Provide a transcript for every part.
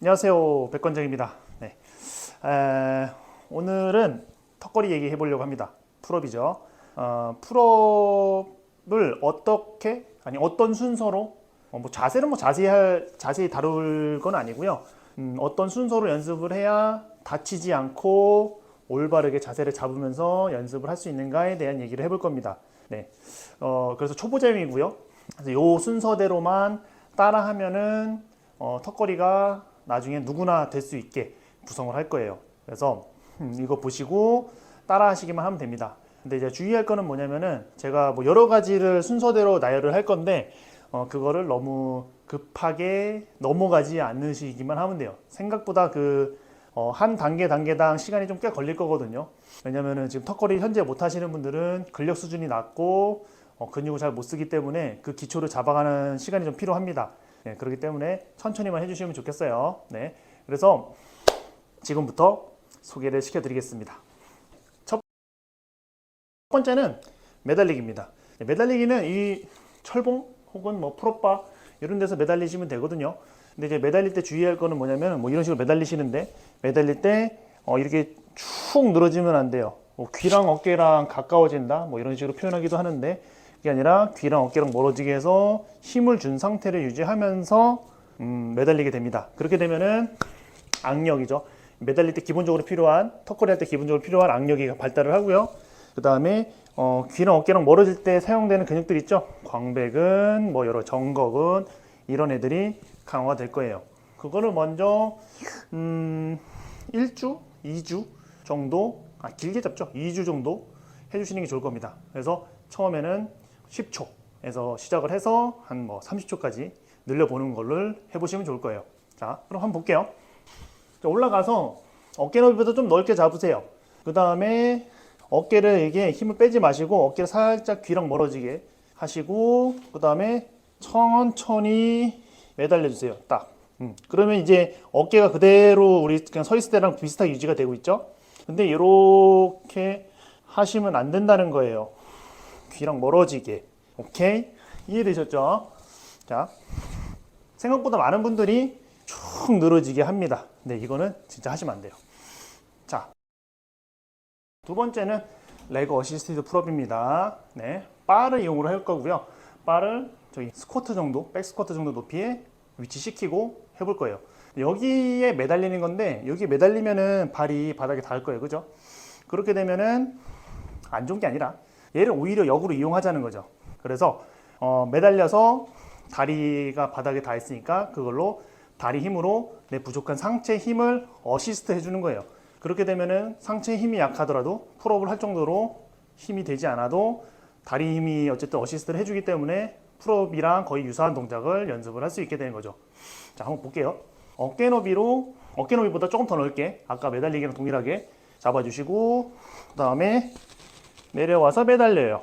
안녕하세요 백건정입니다. 네. 에, 오늘은 턱걸이 얘기해 보려고 합니다. 풀업이죠. 어, 풀업을 어떻게 아니 어떤 순서로 어, 뭐 자세는 뭐 자세히 할, 자세히 다룰 건 아니고요. 음, 어떤 순서로 연습을 해야 다치지 않고 올바르게 자세를 잡으면서 연습을 할 수 있는가에 대한 얘기를 해볼 겁니다. 네. 어, 그래서 초보자용이고요. 그래서 요 순서대로만 따라하면은 어, 턱걸이가 나중에 누구나 될 수 있게 구성을 할 거예요. 그래서 음, 이거 보시고 따라 하시기만 하면 됩니다. 근데 이제 주의할 거는 뭐냐면은 제가 뭐 여러 가지를 순서대로 나열을 할 건데 어, 그거를 너무 급하게 넘어가지 않으시기만 하면 돼요. 생각보다 그, 어, 한 단계 단계당 시간이 좀 꽤 걸릴 거거든요. 왜냐면은 지금 턱걸이 현재 못 하시는 분들은 근력 수준이 낮고 어, 근육을 잘 못 쓰기 때문에 그 기초를 잡아가는 시간이 좀 필요합니다. 네, 그렇기 때문에 천천히만 해주시면 좋겠어요. 네, 그래서 지금부터 소개를 시켜드리겠습니다. 첫 번째는 매달리기입니다. 네, 매달리기는 이 철봉 혹은 뭐 풀업바 이런 데서 매달리시면 되거든요. 근데 이제 매달릴 때 주의할 거는 뭐냐면 뭐 이런 식으로 매달리시는데 매달릴 때 어, 이렇게 축 늘어지면 안 돼요. 뭐 귀랑 어깨랑 가까워진다 뭐 이런 식으로 표현하기도 하는데 그 게 아니라 귀랑 어깨랑 멀어지게 해서 힘을 준 상태를 유지하면서 음, 매달리게 됩니다. 그렇게 되면은 악력이죠. 매달릴 때 기본적으로 필요한 턱걸이 할 때 기본적으로 필요한 악력이 발달을 하고요. 그 다음에 어, 귀랑 어깨랑 멀어질 때 사용되는 근육들 있죠. 광배근, 뭐 여러 정거근 이런 애들이 강화가 될 거예요. 그거를 먼저 음, 1주, 2주 정도 아, 길게 잡죠. 2주 정도 해주시는 게 좋을 겁니다. 그래서 처음에는 10초에서 시작을 해서 한 뭐 30초까지 늘려보는 걸를 해보시면 좋을 거예요. 자, 그럼 한번 볼게요. 자, 올라가서 어깨 넓이보다 좀 넓게 잡으세요. 그 다음에 어깨를 이게 힘을 빼지 마시고 어깨를 살짝 귀랑 멀어지게 하시고 그 다음에 천천히 매달려 주세요. 딱. 음, 그러면 이제 어깨가 그대로 우리 그냥 서 있을 때랑 비슷하게 유지가 되고 있죠. 근데 이렇게 하시면 안 된다는 거예요. 귀랑 멀어지게. 오케이? 이해되셨죠? 자, 생각보다 많은 분들이 쭉 늘어지게 합니다. 근데 이거는 진짜 하시면 안 돼요. 자, 두 번째는 레그 어시스티드 풀업입니다. 네, 바를 이용을 할 거고요. 바를 저기 스쿼트 정도, 백 스쿼트 정도 높이에 위치시키고 해볼 거예요. 여기에 매달리는 건데 여기 매달리면은 발이 바닥에 닿을 거예요, 그죠? 그렇게 되면은 안 좋은 게 아니라 얘를 오히려 역으로 이용하자는 거죠. 그래서 어, 매달려서 다리가 바닥에 닿아 있으니까 그걸로 다리 힘으로 내 부족한 상체 힘을 어시스트 해주는 거예요. 그렇게 되면은 상체 힘이 약하더라도 풀업을 할 정도로 힘이 되지 않아도 다리 힘이 어쨌든 어시스트를 해주기 때문에 풀업이랑 거의 유사한 동작을 연습을 할 수 있게 되는 거죠. 자, 한번 볼게요. 어깨 너비로 어깨 너비보다 조금 더 넓게 아까 매달리기랑 동일하게 잡아주시고 그 다음에 내려와서 매달려요.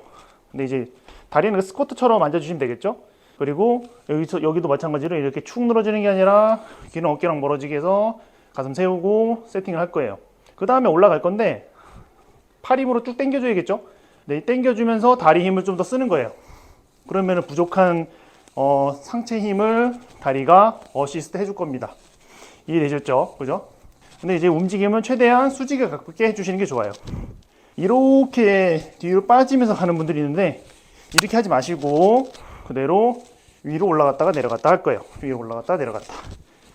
근데 이제 다리는 그 스쿼트처럼 앉아주시면 되겠죠? 그리고 여기서 여기도 마찬가지로 이렇게 축 늘어지는 게 아니라 귀는 어깨랑 멀어지게 해서 가슴 세우고 세팅을 할 거예요. 그 다음에 올라갈 건데 팔 힘으로 쭉 당겨줘야겠죠? 네, 당겨주면서 다리 힘을 좀 더 쓰는 거예요. 그러면 부족한 어, 상체 힘을 다리가 어시스트 해줄 겁니다. 이해되셨죠? 그죠? 근데 이제 움직임은 최대한 수직에 가깝게 해주시는 게 좋아요. 이렇게 뒤로 빠지면서 가는 분들이 있는데 이렇게 하지 마시고 그대로 위로 올라갔다가 내려갔다 할 거예요. 위로 올라갔다 내려갔다.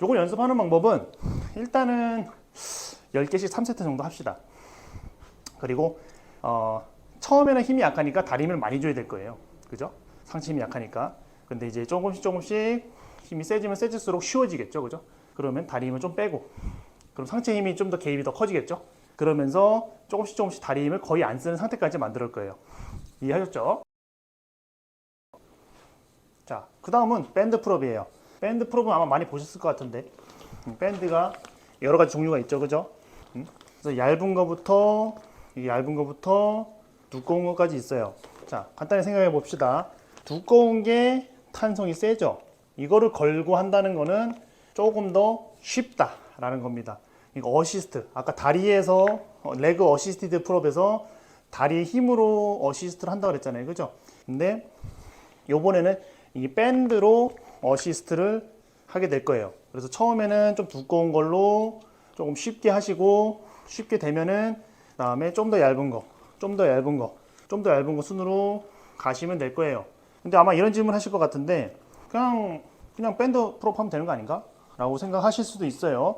요거 연습하는 방법은 일단은 10개씩 3세트 정도 합시다. 그리고 어, 처음에는 힘이 약하니까 다리 힘을 많이 줘야 될 거예요. 그죠? 상체 힘이 약하니까. 근데 이제 조금씩 조금씩 힘이 세지면 세질수록 쉬워지겠죠. 그죠? 그러면 다리 힘을 좀 빼고 그럼 상체 힘이 좀 더 개입이 더 커지겠죠? 그러면서 조금씩 조금씩 다리 힘을 거의 안 쓰는 상태까지 만들 거예요. 이해하셨죠? 자, 그 다음은 밴드 풀업이에요. 밴드 풀업은 아마 많이 보셨을 것 같은데 음, 밴드가 여러 가지 종류가 있죠, 그죠? 음, 그래서 얇은 거부터 이 얇은 거부터 두꺼운 것까지 있어요. 자, 간단히 생각해 봅시다. 두꺼운 게 탄성이 세죠. 이거를 걸고 한다는 거는 조금 더 쉽다라는 겁니다. 이거 어시스트. 아까 다리에서 어, 레그 어시스티드 풀업에서 다리 힘으로 어시스트를 한다고 그랬잖아요. 그죠? 근데 요번에는 이 밴드로 어시스트를 하게 될 거예요. 그래서 처음에는 좀 두꺼운 걸로 조금 쉽게 하시고 쉽게 되면은 그 다음에 좀 더 얇은 거, 좀 더 얇은 거, 좀 더 얇은 거 순으로 가시면 될 거예요. 근데 아마 이런 질문 하실 것 같은데 그냥 그냥 밴드 프롭 하면 되는 거 아닌가? 라고 생각하실 수도 있어요.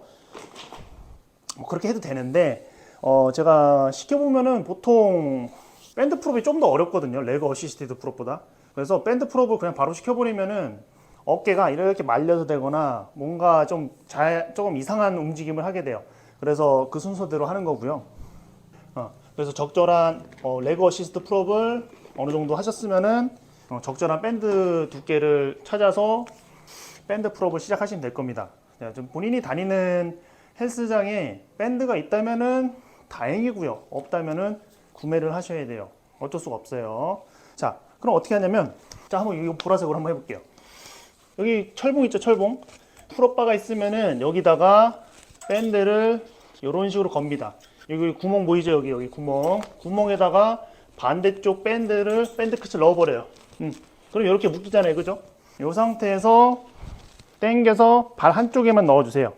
뭐 그렇게 해도 되는데 어 제가 시켜보면은 보통 밴드 프롭이 좀 더 어렵거든요. 레그 어시스티드 프롭보다. 그래서 밴드 프롭을 그냥 바로 시켜버리면은 어깨가 이렇게 말려서 되거나 뭔가 좀 잘, 조금 이상한 움직임을 하게 돼요. 그래서 그 순서대로 하는 거고요. 어, 그래서 적절한 어, 레그 어시스트 프롭을 어느 정도 하셨으면은 어, 적절한 밴드 두께를 찾아서 밴드 프롭을 시작하시면 될 겁니다. 네, 좀 본인이 다니는 헬스장에 밴드가 있다면은 다행이고요. 없다면은 구매를 하셔야 돼요. 어쩔 수가 없어요. 자, 그럼 어떻게 하냐면 자, 한번 이거 보라색으로 한번 해 볼게요. 여기 철봉 있죠, 철봉. 풀업바가 있으면은 여기다가 밴드를 이런 식으로 겁니다. 여기 구멍 보이죠, 여기 여기 구멍. 구멍에다가 반대쪽 밴드를 밴드 끝을 넣어버려요. 음. 그럼 이렇게 묶이잖아요, 그죠? 이 상태에서 당겨서 발 한쪽에만 넣어주세요.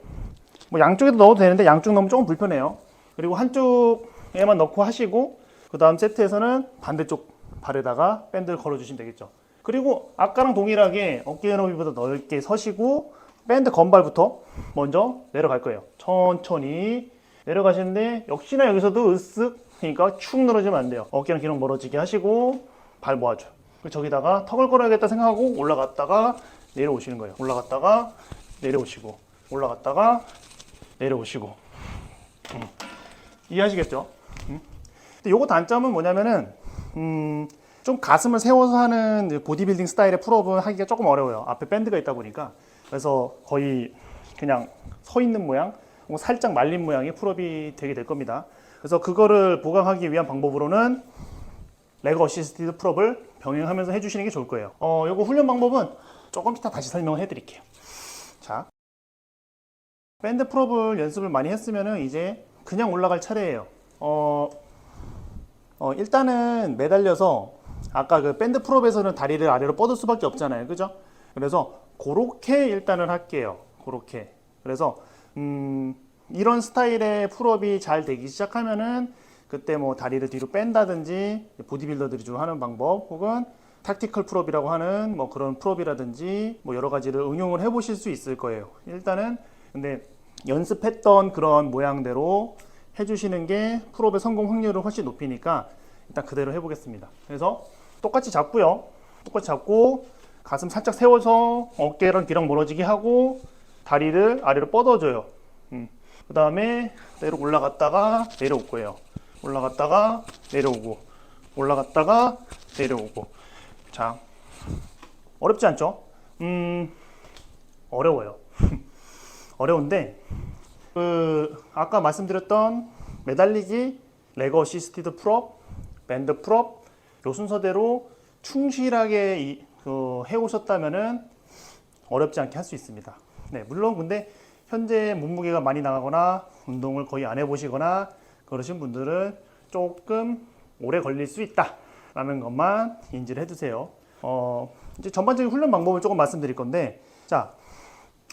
뭐 양쪽에도 넣어도 되는데 양쪽 넣으면 조금 불편해요. 그리고 한쪽에만 넣고 하시고 그 다음 세트에서는 반대쪽 발에다가 밴드를 걸어주시면 되겠죠. 그리고 아까랑 동일하게 어깨 너비보다 넓게 서시고 밴드 건발부터 먼저 내려갈 거예요. 천천히 내려가시는데 역시나 여기서도 으쓱 그러니까 축 늘어지면 안 돼요. 어깨랑 기록 멀어지게 하시고 발 모아줘. 그리고 저기다가 턱을 걸어야겠다 생각하고 올라갔다가 내려오시는 거예요. 올라갔다가 내려오시고 올라갔다가 내려오시고 음. 이해하시겠죠? 음. 요거 단점은 뭐냐면은 음, 좀 가슴을 세워서 하는 보디빌딩 스타일의 풀업은 하기가 조금 어려워요. 앞에 밴드가 있다 보니까 그래서 거의 그냥 서 있는 모양, 뭐 살짝 말린 모양의 풀업이 되게 될 겁니다. 그래서 그거를 보강하기 위한 방법으로는 레그 어시스티드 풀업을 병행하면서 해주시는 게 좋을 거예요. 어, 요거 훈련 방법은 조금 이따 다시 설명을 해드릴게요. 자, 밴드 풀업을 연습을 많이 했으면은 이제 그냥 올라갈 차례예요. 어, 어, 일단은 매달려서 아까 그 밴드 풀업에서는 다리를 아래로 뻗을 수밖에 없잖아요. 그죠? 그래서 그렇게 일단은 할게요. 그렇게. 그래서 음, 이런 스타일의 풀업이 잘 되기 시작하면은 그때 뭐 다리를 뒤로 뺀다든지 보디빌더들이 좀 하는 방법 혹은 탁티컬 풀업이라고 하는 뭐 그런 풀업이라든지 뭐 여러 가지를 응용을 해 보실 수 있을 거예요. 일단은 근데 연습했던 그런 모양대로 해주시는 게 풀업의 성공 확률을 훨씬 높이니까 일단 그대로 해보겠습니다. 그래서 똑같이 잡고요. 똑같이 잡고 가슴 살짝 세워서 어깨랑 귀랑 멀어지게 하고 다리를 아래로 뻗어줘요. 음. 그 다음에 내려 올라갔다가 내려올 거예요. 올라갔다가 내려오고 올라갔다가 내려오고 자 어렵지 않죠? 음 어려워요. 어려운데 그 아까 말씀드렸던 매달리기, 레거 어시스티드 풀업, 밴드 풀업 요 순서대로 충실하게 이, 그, 해오셨다면은 어렵지 않게 할 수 있습니다. 네, 물론 근데 현재 몸무게가 많이 나가거나 운동을 거의 안 해보시거나 그러신 분들은 조금 오래 걸릴 수 있다라는 것만 인지를 해두세요. 어, 이제 전반적인 훈련 방법을 조금 말씀드릴 건데, 자,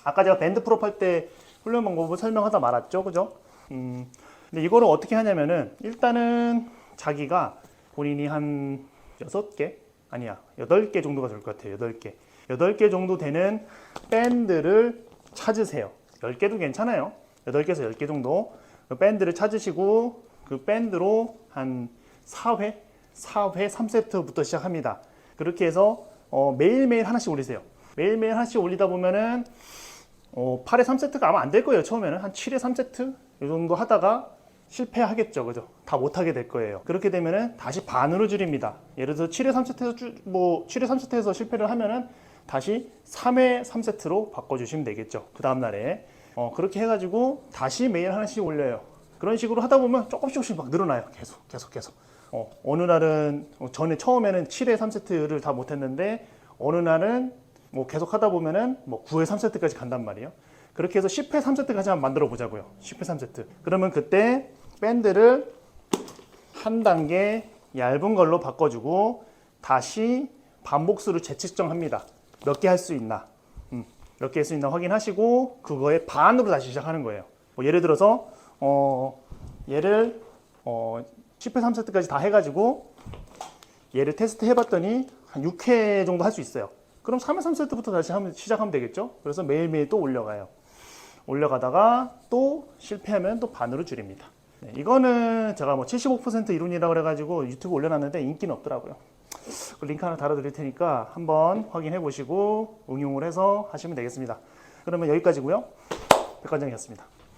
아까 제가 밴드 풀업 할때 훈련 방법을 설명하다 말았죠, 그죠? 음, 근데 이거를 어떻게 하냐면은 일단은 자기가 본인이 한 여섯 개 아니야 여덟 개 정도가 될 것 같아요. 여덟 개 여덟 개 정도 되는 밴드를 찾으세요. 열 개도 괜찮아요. 여덟 개에서 열개 정도 그 밴드를 찾으시고 그 밴드로 한 4회 4회 3세트부터 시작합니다. 그렇게 해서 어, 매일매일 하나씩 올리세요. 매일매일 하나씩 올리다 보면은 어, 8회 3세트가 아마 안 될 거예요. 처음에는 한 7회 3세트 이 정도 하다가 실패하겠죠. 그죠? 다 못하게 될 거예요. 그렇게 되면은 다시 반으로 줄입니다. 예를 들어서 7회 3세트에서 주, 뭐 7회 3세트에서 실패를 하면은 다시 3회 3세트로 바꿔주시면 되겠죠. 그 다음날에. 어, 그렇게 해가지고 다시 매일 하나씩 올려요. 그런 식으로 하다 보면 조금씩 조금씩 막 늘어나요. 계속, 계속, 계속. 어, 어느 날은, 어, 전에 처음에는 7회 3세트를 다 못했는데, 어느 날은 뭐 계속 하다 보면은 뭐 9회 3세트까지 간단 말이에요. 그렇게 해서 10회 3세트까지 한번 만들어 보자고요. 10회 3세트. 그러면 그때 밴드를 한 단계 얇은 걸로 바꿔주고 다시 반복수를 재측정합니다. 몇 개 할 수 있나. 음. 몇개 할 수 있나 확인하시고 그거의 반으로 다시 시작하는 거예요. 뭐 예를 들어서 어, 얘를 어, 10회 3세트까지 다 해가지고 얘를 테스트 해봤더니 한 6회 정도 할 수 있어요. 그럼 3회 3세트부터 다시 하면, 시작하면 되겠죠? 그래서 매일매일 또 올려가요. 올려가다가 또 실패하면 또 반으로 줄입니다. 네, 이거는 제가 뭐 75% 이론이라고 그래가지고 유튜브 올려놨는데 인기는 없더라고요. 그 링크 하나 달아드릴 테니까 한번 확인해 보시고 응용을 해서 하시면 되겠습니다. 그러면 여기까지고요. 백관장이었습니다.